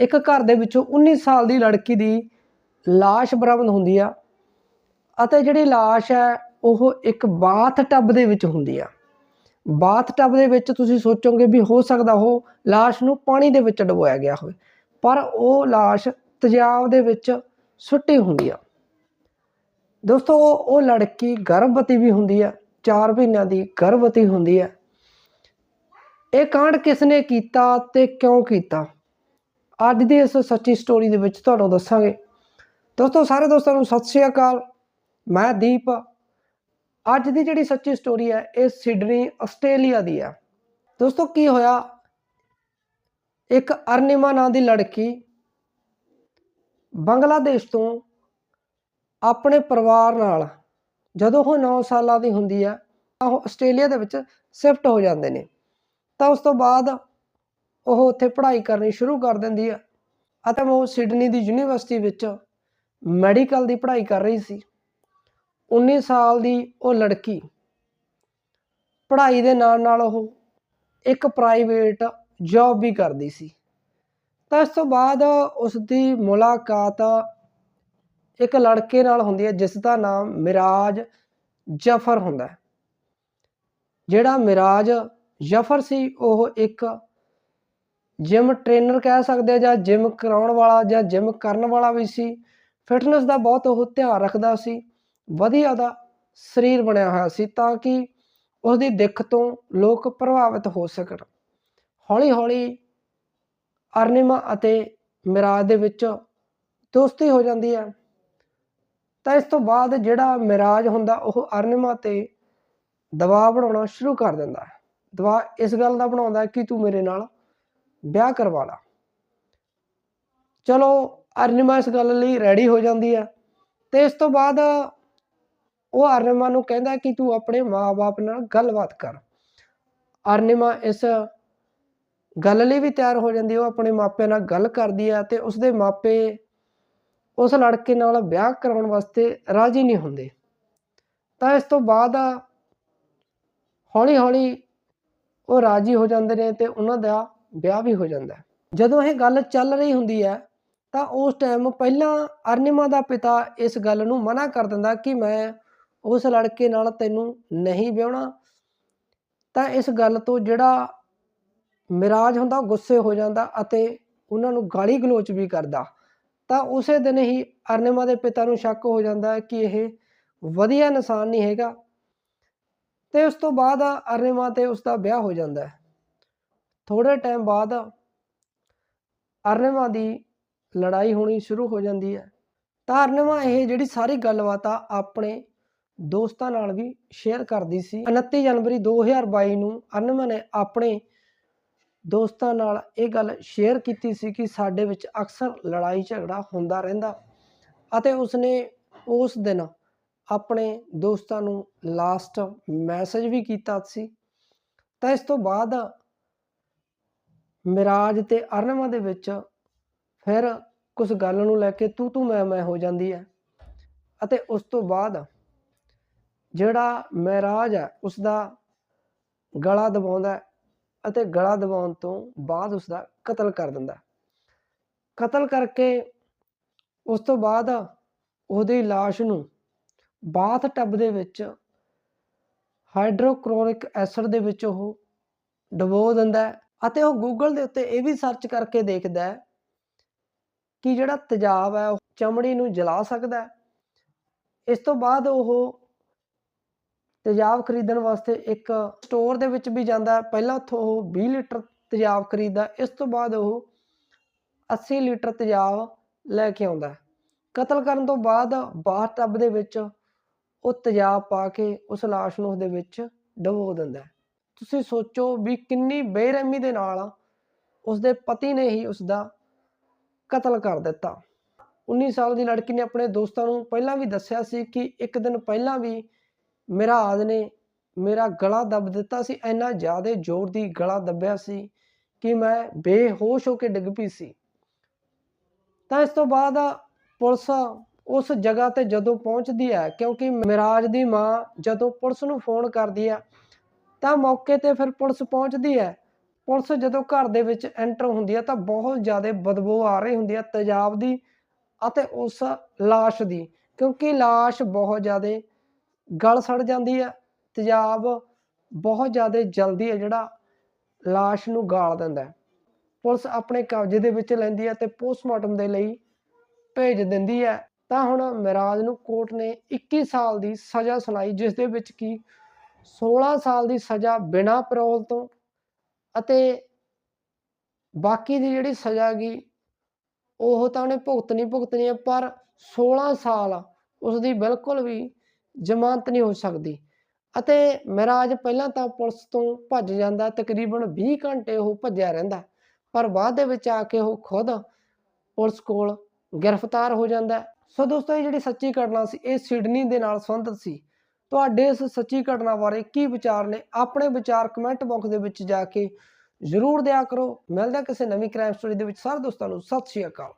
ਇੱਕ ਘਰ ਦੇ ਵਿੱਚੋਂ 19 ਸਾਲ ਦੀ ਲੜਕੀ ਦੀ লাশ ਬਰਾਮਦ ਹੁੰਦੀ ਆ ਅਤੇ ਜਿਹੜੀ লাশ ਹੈ ਉਹ ਇੱਕ ਬਾਥ ਟੱਬ ਦੇ ਵਿੱਚ ਹੁੰਦੀ ਆ ਬਾਥ ਟੱਬ ਦੇ ਵਿੱਚ ਤੁਸੀਂ ਸੋਚੋਗੇ ਵੀ ਹੋ ਸਕਦਾ ਉਹ লাশ ਨੂੰ ਪਾਣੀ ਦੇ ਵਿੱਚ ਡੁਬੋਇਆ ਗਿਆ ਹੋਵੇ ਪਰ ਉਹ লাশ ਤੇਜ਼ਾਬ ਦੇ ਵਿੱਚ ਸੁੱਟੀ ਹੁੰਦੀ ਆ ਦੋਸਤੋ ਉਹ ਲੜਕੀ ਗਰਭਵਤੀ ਵੀ ਹੁੰਦੀ ਆ 4 ਮਹੀਨਿਆਂ ਦੀ ਗਰਭਵਤੀ ਹੁੰਦੀ ਆ ਇਹ ਕਾਂਡ ਕਿਸ ਨੇ ਕੀਤਾ ਤੇ ਕਿਉਂ ਕੀਤਾ ਅੱਜ ਦੀ ਇਸ ਸੱਚੀ ਸਟੋਰੀ ਦੇ ਵਿੱਚ ਤੁਹਾਨੂੰ ਦੱਸਾਂਗੇ। ਦੋਸਤੋ, ਸਾਰੇ ਦੋਸਤਾਂ ਨੂੰ ਸਤਿ ਸ਼੍ਰੀ ਅਕਾਲ। ਮੈਂ ਦੀਪ। ਅੱਜ ਦੀ ਜਿਹੜੀ ਸੱਚੀ ਸਟੋਰੀ ਹੈ, ਇਹ ਸਿਡਨੀ, ਆਸਟ੍ਰੇਲੀਆ ਦੀ ਹੈ। ਦੋਸਤੋ, ਕੀ ਹੋਇਆ? ਇੱਕ ਅਰਨਿਮਾ ਨਾਂ ਦੀ ਲੜਕੀ ਬੰਗਲਾਦੇਸ਼ ਤੋਂ ਆਪਣੇ ਪਰਿਵਾਰ ਨਾਲ, ਜਦੋਂ ਉਹ 9 ਸਾਲਾਂ ਦੀ ਹੁੰਦੀ ਹੈ, ਤਾਂ ਉਹ ਆਸਟ੍ਰੇਲੀਆ ਦੇ ਵਿੱਚ ਸ਼ਿਫਟ ਹੋ ਜਾਂਦੇ ਨੇ। ਤਾਂ ਉਸ ਤੋਂ ਬਾਅਦ ਉਹ ਉੱਥੇ ਪੜ੍ਹਾਈ ਕਰਨੀ ਸ਼ੁਰੂ ਕਰ ਦਿੰਦੀ ਹੈ ਅਤੇ ਉਹ ਸਿਡਨੀ ਦੀ ਯੂਨੀਵਰਸਿਟੀ ਵਿੱਚ ਮੈਡੀਕਲ ਦੀ ਪੜ੍ਹਾਈ ਕਰ ਰਹੀ ਸੀ। 19 ਸਾਲ ਦੀ ਉਹ ਲੜਕੀ ਪੜ੍ਹਾਈ ਦੇ ਨਾਲ ਨਾਲ ਉਹ ਇੱਕ ਪ੍ਰਾਈਵੇਟ ਜੌਬ ਵੀ ਕਰਦੀ ਸੀ। ਤਾਂ ਇਸ ਤੋਂ ਬਾਅਦ ਉਸ ਦੀ ਮੁਲਾਕਾਤ ਇੱਕ ਲੜਕੇ ਨਾਲ ਹੁੰਦੀ ਹੈ, ਜਿਸ ਦਾ ਨਾਮ ਮਿਰਾਜ ਜਫਰ ਹੁੰਦਾ ਹੈ। ਜਿਹੜਾ ਮਿਰਾਜ ਜਫਰ ਸੀ, ਉਹ ਇੱਕ ਜਿਮ ਟ੍ਰੇਨਰ ਕਹਿ ਸਕਦੇ ਆ ਜਾਂ ਜਿਮ ਕਰਾਉਣ ਵਾਲਾ ਜਾਂ ਜਿਮ ਕਰਨ ਵਾਲਾ ਵੀ ਸੀ। ਫਿਟਨੈਸ ਦਾ ਬਹੁਤ ਉਹ ਧਿਆਨ ਰੱਖਦਾ ਸੀ। ਵਧੀਆ ਦਾ ਸਰੀਰ ਬਣਿਆ ਹੋਇਆ ਸੀ ਤਾਂ ਕਿ ਉਸ ਦੀ ਦਿੱਖ ਤੋਂ ਲੋਕ ਪ੍ਰਭਾਵਿਤ ਹੋ ਸਕਣ। ਹੌਲੀ ਹੌਲੀ ਅਰਨਿਮਾ ਅਤੇ ਮਿਰਾਜ ਦੇ ਵਿੱਚ ਦੋਸਤੀ ਹੋ ਜਾਂਦੀ ਹੈ। ਤਾਂ ਇਸ ਤੋਂ ਬਾਅਦ ਜਿਹੜਾ ਮਿਰਾਜ ਹੁੰਦਾ, ਉਹ ਅਰਨਿਮਾ ਤੇ ਦਬਾਅ ਬਣਾਉਣਾ ਸ਼ੁਰੂ ਕਰ ਦਿੰਦਾ ਹੈ। ਦਬਾਅ ਇਸ ਗੱਲ ਦਾ ਬਣਾਉਂਦਾ ਕਿ ਤੂੰ ਮੇਰੇ ਨਾਲ ਵਿਆਹ ਕਰਵਾ ਲਾ। ਚਲੋ ਅਰਨਿਮਾ ਇਸ ਗੱਲ ਲਈ ਰੈਡੀ ਹੋ ਜਾਂਦੀ ਹੈ ਤੇ ਇਸ ਤੋਂ ਬਾਅਦ ਉਹ ਅਰਨਿਮਾ ਨੂੰ ਕਹਿੰਦਾ ਕਿ ਤੂੰ ਆਪਣੇ ਮਾਪੇ ਨਾਲ ਗੱਲਬਾਤ ਕਰ। ਅਰਨਿਮਾ ਇਸ ਗੱਲ ਲਈ ਵੀ ਤਿਆਰ ਹੋ ਜਾਂਦੀ ਉਹ ਆਪਣੇ ਮਾਪਿਆਂ ਨਾਲ ਗੱਲ ਕਰਦੀ ਹੈ ਤੇ ਉਸਦੇ ਮਾਪੇ ਉਸ ਲੜਕੇ ਨਾਲ ਵਿਆਹ ਕਰਾਉਣ ਵਾਸਤੇ ਰਾਜ਼ੀ ਨਹੀਂ ਹੁੰਦੇ। ਤਾਂ ਇਸ ਤੋਂ ਬਾਅਦ ਹੌਲੀ ਹੌਲੀ ਉਹ ਰਾਜ਼ੀ ਹੋ ਜਾਂਦੇ ਨੇ ਤੇ ਉਹਨਾਂ ਦਾ ਵਿਆਹ ਵੀ ਹੋ ਜਾਂਦਾ ਹੈ। ਜਦੋਂ ਇਹ ਗੱਲ ਚੱਲ ਰਹੀ ਹੁੰਦੀ ਹੈ, ਤਾਂ ਉਸ ਟਾਈਮ ਪਹਿਲਾਂ ਅਰਨਿਮਾ ਦਾ ਪਿਤਾ ਇਸ ਗੱਲ ਨੂੰ ਮਨਾ ਕਰ ਦਿੰਦਾ ਕਿ ਮੈਂ ਉਸ ਲੜਕੇ ਨਾਲ ਤੈਨੂੰ ਨਹੀਂ ਵਿਆਹਣਾ। ਤਾਂ ਇਸ ਗੱਲ ਤੋਂ ਜਿਹੜਾ ਮਿਰਾਜ ਹੁੰਦਾ, ਉਹ ਗੁੱਸੇ ਹੋ ਜਾਂਦਾ ਅਤੇ ਉਹਨਾਂ ਨੂੰ ਗਾਲੀ ਗਲੋਚ ਵੀ ਕਰਦਾ। ਤਾਂ ਉਸੇ ਦਿਨ ਹੀ ਅਰਨਿਮਾ ਦੇ ਪਿਤਾ ਨੂੰ ਸ਼ੱਕ ਹੋ ਜਾਂਦਾ ਕਿ ਇਹ ਵਧੀਆ ਇਨਸਾਨ ਨਹੀਂ ਹੈਗਾ। ਤੇ ਉਸ ਤੋਂ ਬਾਅਦ ਅਰਨਿਮਾ ਤੇ ਉਸ ਦਾ ਵਿਆਹ ਹੋ ਜਾਂਦਾ ਹੈ। ਥੋੜੇ ਟਾਈਮ ਬਾਅਦ ਅਰਨਿਮਾ ਦੀ ਲੜਾਈ ਹੋਣੀ ਸ਼ੁਰੂ ਹੋ ਜਾਂਦੀ ਹੈ। ਤਾਂ ਅਰਨਿਮਾ ਇਹ ਜਿਹੜੀ ਸਾਰੀ ਗੱਲਬਾਤ ਆ, ਆਪਣੇ ਦੋਸਤਾਂ ਨਾਲ ਵੀ ਸ਼ੇਅਰ ਕਰਦੀ ਸੀ। 29 ਜਨਵਰੀ 2022 ਨੂੰ ਅਰਨਿਮਾ ਨੇ ਆਪਣੇ ਦੋਸਤਾਂ ਨਾਲ ਇਹ ਗੱਲ ਸ਼ੇਅਰ ਕੀਤੀ ਸੀ ਕਿ ਸਾਡੇ ਵਿੱਚ ਅਕਸਰ ਲੜਾਈ ਝਗੜਾ ਹੁੰਦਾ ਰਹਿੰਦਾ ਅਤੇ ਉਸਨੇ ਉਸ ਦਿਨ ਆਪਣੇ ਦੋਸਤਾਂ ਨੂੰ ਲਾਸਟ ਮੈਸੇਜ ਵੀ ਕੀਤਾ ਸੀ। ਤਾਂ ਇਸ ਤੋਂ ਬਾਅਦ ਮਿਰਾਜ ਤੇ ਅਰਨਮਾ ਦੇ ਵਿੱਚ ਫਿਰ ਕੁਝ ਗੱਲ ਨੂੰ ਲੈ ਕੇ ਤੂੰ ਤੂੰ ਮੈਂ ਮੈਂ ਹੋ ਜਾਂਦੀ ਹੈ। ਅਤੇ ਉਸ ਤੋਂ ਬਾਅਦ ਜਿਹੜਾ ਮਿਰਾਜ ਹੈ ਉਸ ਦਾ ਗਲਾ ਦਬਾਉਂਦਾ ਅਤੇ ਗਲਾ ਦਬਾਉਣ ਤੋਂ ਬਾਅਦ ਉਸ ਦਾ ਕਤਲ ਕਰ ਦਿੰਦਾ ਕਤਲ ਕਰਕੇ ਉਸ ਤੋਂ ਬਾਅਦ ਉਹਦੀ লাশ ਨੂੰ ਬਾਥ ਟੱਬ ਦੇ ਵਿੱਚ ਹਾਈਡਰੋਕਲੋਰਿਕ ਐਸਿਡ ਦੇ ਵਿੱਚ ਉਹ ਡਬੋ ਦਿੰਦਾ ਅਤੇ ਉਹ ਗੂਗਲ ਦੇ ਉੱਤੇ ਇਹ ਵੀ ਸਰਚ ਕਰਕੇ ਦੇਖਦਾ ਹੈ ਕਿ ਜਿਹੜਾ ਤੇਜ਼ਾਬ ਹੈ, ਉਹ ਚਮੜੀ ਨੂੰ ਜਲਾ ਸਕਦਾ ਹੈ। ਇਸ ਤੋਂ ਬਾਅਦ ਉਹ ਤੇਜ਼ਾਬ ਖਰੀਦਣ ਵਾਸਤੇ ਇੱਕ ਸਟੋਰ ਦੇ ਵਿੱਚ ਵੀ ਜਾਂਦਾ ਹੈ। ਪਹਿਲਾਂ ਉੱਥੋਂ ਉਹ 20 ਲੀਟਰ ਤੇਜ਼ਾਬ ਖਰੀਦਦਾ ਇਸ ਤੋਂ ਬਾਅਦ ਉਹ 80 ਲੀਟਰ ਤੇਜ਼ਾਬ ਲੈ ਕੇ ਆਉਂਦਾ ਹੈ। ਕਤਲ ਕਰਨ ਤੋਂ ਬਾਅਦ ਬਾਥ ਟੱਬ ਦੇ ਵਿੱਚ ਉਹ ਤੇਜ਼ਾਬ ਪਾ ਕੇ ਉਸ ਲਾਸ਼ ਨੂੰ ਉਹਦੇ ਵਿੱਚ ਡਬੋ ਦਿੰਦਾ ਹੈ। ਤੁਸੀਂ ਸੋਚੋ ਵੀ ਕਿੰਨੀ ਬੇਰਹਿਮੀ ਦੇ ਨਾਲ ਉਸਦੇ ਪਤੀ ਨੇ ਹੀ ਉਸ ਦਾ ਕਤਲ ਕਰ ਦਿੱਤਾ। 19 ਸਾਲ ਦੀ ਲੜਕੀ ਨੇ ਆਪਣੇ ਦੋਸਤਾਂ ਨੂੰ ਪਹਿਲਾਂ ਵੀ ਦੱਸਿਆ ਸੀ ਕਿ ਇੱਕ ਦਿਨ ਪਹਿਲਾਂ ਵੀ ਮੇਰਾ ਆਦ ਨੇ ਮੇਰਾ ਗਲਾ ਦੱਬ ਦਿੱਤਾ ਸੀ। ਇੰਨਾ ਜ਼ਿਆਦਾ ਜ਼ੋਰ ਦੀ ਗਲਾ ਦੱਬਿਆ ਸੀ ਕਿ ਮੈਂ ਬੇਹੋਸ਼ ਹੋ ਕੇ ਡਿੱਗ ਪਈ ਸੀ। ਤਾਂ ਇਸ ਤੋਂ ਬਾਅਦ ਪੁਲਿਸ ਉਸ ਜਗ੍ਹਾ ਤੇ ਜਦੋਂ ਪਹੁੰਚਦੀ ਹੈ ਕਿਉਂਕਿ ਮਿਰਾਜ ਦੀ ਮਾਂ ਜਦੋਂ ਪੁਲਿਸ ਨੂੰ ਫੋਨ ਕਰਦੀ ਹੈ ਤਾਂ ਮੌਕੇ ਤੇ ਫਿਰ ਪੁਲਿਸ ਪਹੁੰਚਦੀ ਹੈ। ਪੁਲਿਸ ਜਦੋਂ ਘਰ ਦੇ ਵਿੱਚ ਐਂਟਰ ਹੁੰਦੀ ਹੈ ਤਾਂ ਬਹੁਤ ਜ਼ਿਆਦਾ ਬਦਬੂ ਆ ਰਹੀ ਹੁੰਦੀ ਹੈ ਤੇਜ਼ਾਬ ਦੀ ਅਤੇ ਉਸ ਲਾਸ਼ ਦੀ, ਕਿਉਂਕਿ ਲਾਸ਼ ਬਹੁਤ ਜ਼ਿਆਦਾ ਗਲ ਸੜ ਜਾਂਦੀ ਹੈ, ਤੇਜ਼ਾਬ ਬਹੁਤ ਜ਼ਿਆਦਾ ਜਲਦੀ ਹੈ ਜਿਹੜਾ ਲਾਸ਼ ਨੂੰ ਗਾਲ ਦਿੰਦਾ ਹੈ। ਪੁਲਿਸ ਆਪਣੇ ਕਬਜ਼ੇ ਦੇ ਵਿੱਚ ਲੈਂਦੀ ਹੈ ਤੇ ਪੋਸਟਮਾਰਟਮ ਦੇ ਲਈ ਭੇਜ ਦਿੰਦੀ ਹੈ। ਤਾਂ ਹੁਣ ਮਿਰਾਜ ਨੂੰ ਕੋਰਟ ਨੇ 21 ਸਾਲ ਦੀ ਸਜ਼ਾ ਸੁਣਾਈ, ਜਿਸ ਦੇ ਵਿੱਚ ਕੀ 16 ਸਾਲ ਦੀ ਸਜ਼ਾ ਬਿਨਾਂ ਪੈਰੋਲ ਤੋਂ ਅਤੇ ਬਾਕੀ ਦੀ ਜਿਹੜੀ ਸਜ਼ਾ ਗਈ ਉਹ ਤਾਂ ਉਹਨੇ ਭੁਗਤਣੀ ਭੁਗਤਣੀ ਹੈ, ਪਰ 16 ਸਾਲ ਉਸ ਦੀ ਬਿਲਕੁਲ ਵੀ ਜ਼ਮਾਨਤ ਨਹੀਂ ਹੋ ਸਕਦੀ। ਅਤੇ ਮਿਰਾਜ ਪਹਿਲਾਂ ਤਾਂ ਪੁਲਿਸ ਤੋਂ ਭੱਜ ਜਾਂਦਾ, ਤਕਰੀਬਨ 20 ਘੰਟੇ ਉਹ ਭੱਜਿਆ ਰਹਿੰਦਾ। ਪਰ ਬਾਅਦ ਦੇ ਵਿੱਚ ਆ ਕੇ ਉਹ ਖੁਦ ਪੁਲਿਸ ਕੋਲ ਗ੍ਰਿਫਤਾਰ ਹੋ ਜਾਂਦਾ। ਹੈ। ਸੋ ਦੋਸਤੋ, ਇਹ ਜਿਹੜੀ ਸੱਚੀ ਘਟਨਾ ਸੀ, ਇਹ ਸਿਡਨੀ ਦੇ ਨਾਲ ਸੰਬੰਧਿਤ ਸੀ। ਤੁਹਾਡੇ ਇਸ ਸੱਚੀ ਘਟਨਾ ਬਾਰੇ ਕੀ ਵਿਚਾਰ ਨੇ? ਆਪਣੇ ਵਿਚਾਰ ਕਮੈਂਟ ਬਾਕਸ ਦੇ ਵਿੱਚ ਜਾ ਕੇ ਜ਼ਰੂਰ ਦਿਆ ਕਰੋ। ਮਿਲਦਾ ਕਿਸੇ ਨਵੀਂ ਕ੍ਰਾਈਮ ਸਟੋਰੀ ਦੇ ਵਿੱਚ। ਸਾਰੇ ਦੋਸਤਾਂ ਨੂੰ ਸਤਿ ਸ਼੍ਰੀ ਅਕਾਲ।